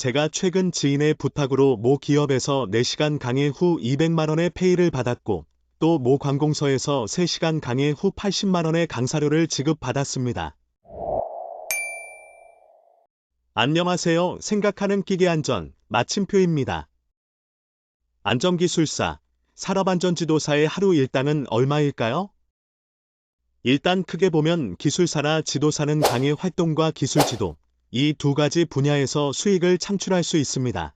제가 최근 지인의 부탁으로 모 기업에서 4시간 강의 후 200만원의 페이를 받았고 또 모 관공서에서 3시간 강의 후 80만원의 강사료를 지급받았습니다. 안녕하세요. 생각하는 기계 안전 마침표입니다. 안전기술사, 산업안전지도사의 하루 일당은 얼마일까요? 일단 크게 보면 기술사나 지도사는 강의 활동과 기술 지도, 이 두 가지 분야에서 수익을 창출할 수 있습니다.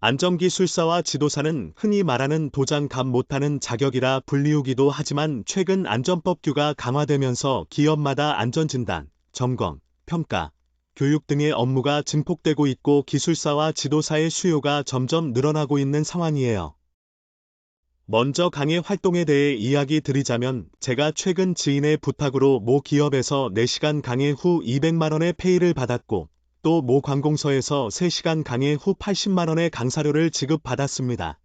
안전기술사와 지도사는 흔히 말하는 도장 값 못하는 자격이라 불리우기도 하지만 최근 안전법규가 강화되면서 기업마다 안전진단, 점검, 평가, 교육 등의 업무가 증폭되고 있고 기술사와 지도사의 수요가 점점 늘어나고 있는 상황이에요. 먼저 강의 활동에 대해 이야기 드리자면 제가 최근 지인의 부탁으로 모 기업에서 4시간 강의 후 200만원의 페이를 받았고 또 모 관공서에서 3시간 강의 후 80만원의 강사료를 지급받았습니다.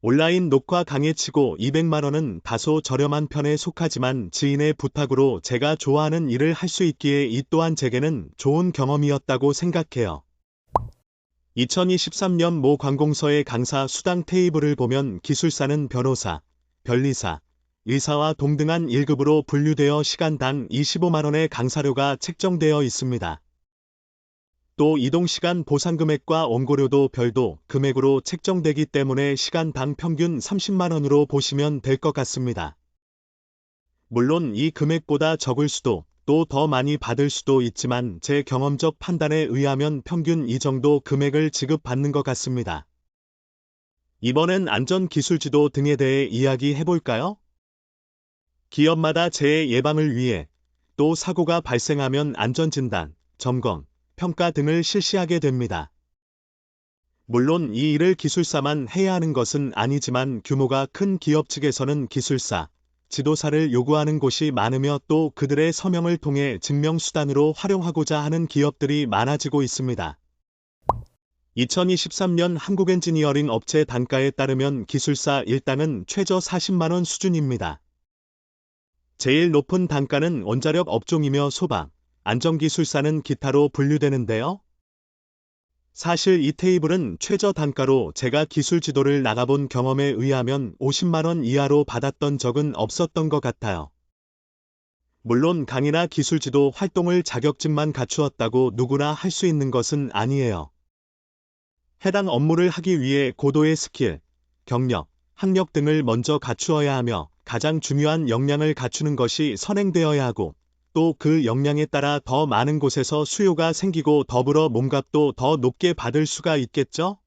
온라인 녹화 강의치고 200만원은 다소 저렴한 편에 속하지만 지인의 부탁으로 제가 좋아하는 일을 할 수 있기에 이 또한 제게는 좋은 경험이었다고 생각해요. 2023년 모 관공서의 강사 수당 테이블을 보면 기술사는 변호사, 변리사, 의사와 동등한 1급으로 분류되어 시간당 25만원의 강사료가 책정되어 있습니다. 또 이동시간 보상금액과 원고료도 별도 금액으로 책정되기 때문에 시간당 평균 30만원으로 보시면 될 것 같습니다. 물론 이 금액보다 적을 수도 또 더 많이 받을 수도 있지만 제 경험적 판단에 의하면 평균 이 정도 금액을 지급받는 것 같습니다. 이번엔 안전기술지도 등에 대해 이야기해 볼까요? 기업마다 재해 예방을 위해 또 사고가 발생하면 안전진단, 점검, 평가 등을 실시하게 됩니다. 물론 이 일을 기술사만 해야 하는 것은 아니지만 규모가 큰 기업 측에서는 기술사, 지도사를 요구하는 곳이 많으며 또 그들의 서명을 통해 증명수단으로 활용하고자 하는 기업들이 많아지고 있습니다. 2023년 한국 엔지니어링 업체 단가에 따르면 기술사 일당은 최저 40만원 수준입니다. 제일 높은 단가는 원자력 업종이며 소방, 안전기술사는 기타로 분류되는데요. 사실 이 테이블은 최저 단가로 제가 기술 지도를 나가본 경험에 의하면 50만원 이하로 받았던 적은 없었던 것 같아요. 물론 강의나 기술 지도 활동을 자격증만 갖추었다고 누구나 할 수 있는 것은 아니에요. 해당 업무를 하기 위해 고도의 스킬, 경력, 학력 등을 먼저 갖추어야 하며 가장 중요한 역량을 갖추는 것이 선행되어야 하고 또 그 역량에 따라 더 많은 곳에서 수요가 생기고 더불어 몸값도 더 높게 받을 수가 있겠죠?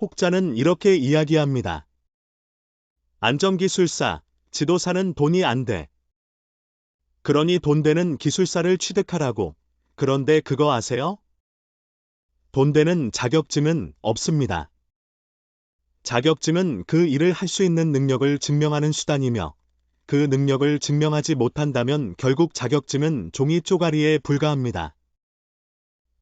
혹자는 이렇게 이야기합니다. 안전기술사, 지도사는 돈이 안 돼. 그러니 돈 되는 기술사를 취득하라고. 그런데 그거 아세요? 돈 되는 자격증은 없습니다. 자격증은 그 일을 할 수 있는 능력을 증명하는 수단이며 그 능력을 증명하지 못한다면 결국 자격증은 종이 쪼가리에 불과합니다.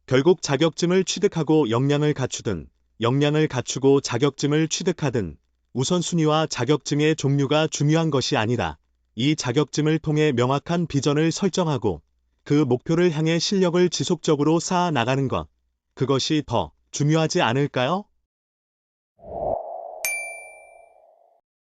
결국 자격증을 취득하고 역량을 갖추든 역량을 갖추고 자격증을 취득하든 우선순위와 자격증의 종류가 중요한 것이 아니라 이 자격증을 통해 명확한 비전을 설정하고 그 목표를 향해 실력을 지속적으로 쌓아 나가는 것, 그것이 더 중요하지 않을까요?